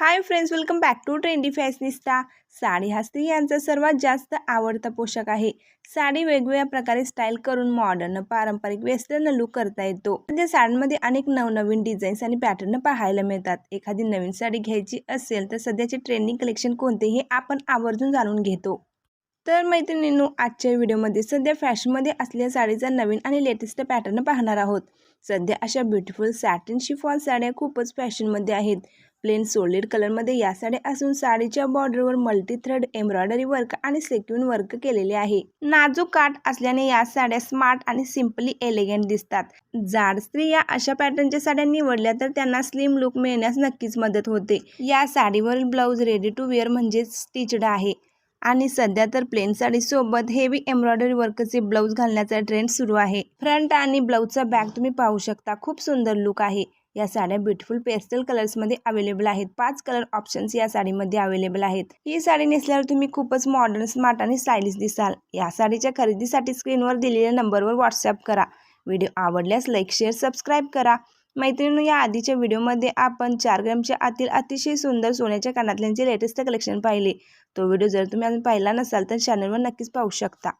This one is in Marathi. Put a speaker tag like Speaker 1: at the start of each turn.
Speaker 1: Hi friends welcome back to trendy fashionista sari हा स्त्रियांचा सर्वात जास्त आवडता पोशाख आहे. साडी वेगवेगळ्या प्रकारे स्टाईल करून मॉडर्न पारंपरिक वेस्टर्न लुक करता येतो. म्हणजे साड्यांमध्ये अनेक नवनवीन डिझाईन्स आणि पॅटर्न पाहायला मिळतात. एखादी नवीन साडी घ्यायची असेल तर सध्याचे ट्रेंडिंग कलेक्शन कोणते हे आपण आवर्जून जाणून घेतो. तर मैत्रिणींनो आजच्या व्हिडिओमध्ये सध्या फॅशनमध्ये असलेल्या साडीचा नवीन आणि लेटेस्ट पॅटर्न पाहणार आहोत. सध्या अशा ब्युटिफुल सॅटिन शिफॉन साड्या खूपच फॅशनमध्ये आहेत. प्लेन सोलिड कलरमध्ये या साड्या असून साडीच्या बॉर्डरवर मल्टी थ्रेड एम्ब्रॉयडरी वर्क आणि सेक्युन वर्क केलेले आहे. नाजूक काठ असल्याने या साड्या स्मार्ट आणि सिम्पली एलिगंट दिसतात. जाड स्त्रिया अशा पॅटर्नच्या साड्या निवडल्या तर त्यांना स्लिम लुक मिळण्यास नक्कीच मदत होते. या साडीवरील ब्लाऊज रेडी टू वेअर म्हणजे स्टिचड आहे. आणि सध्या तर प्लेन साडीसोबत हेवी एम्ब्रॉयडरी वर्कचे ब्लाऊज घालण्याचा ट्रेंड सुरू आहे. फ्रंट आणि ब्लाऊजचा बॅग तुम्ही पाहू शकता. खूप सुंदर लुक आहे. या साड्या ब्युटिफुल पेस्टल कलर्समध्ये अवेलेबल आहेत. पाच कलर ऑप्शन्स या साडीमध्ये अवेलेबल आहेत. ही साडी नेसल्यावर तुम्ही खूपच मॉडर्न स्मार्ट आणि स्टायलिश दिसाल. या साडीच्या खरेदीसाठी स्क्रीनवर दिलेल्या नंबरवर व्हॉट्सअप करा. व्हिडिओ आवडल्यास लाईक शेअर सबस्क्राईब करा. मैत्रिणी या आधीच्या व्हिडिओमध्ये आपण चार ग्रॅमच्या आतील अतिशय सुंदर सोन्याच्या कानातल्यांचे लेटेस्ट कलेक्शन पाहिले. तो व्हिडिओ जर तुम्ही अजून पाहिला नसाल तर चॅनलवर नक्कीच पाहू शकता.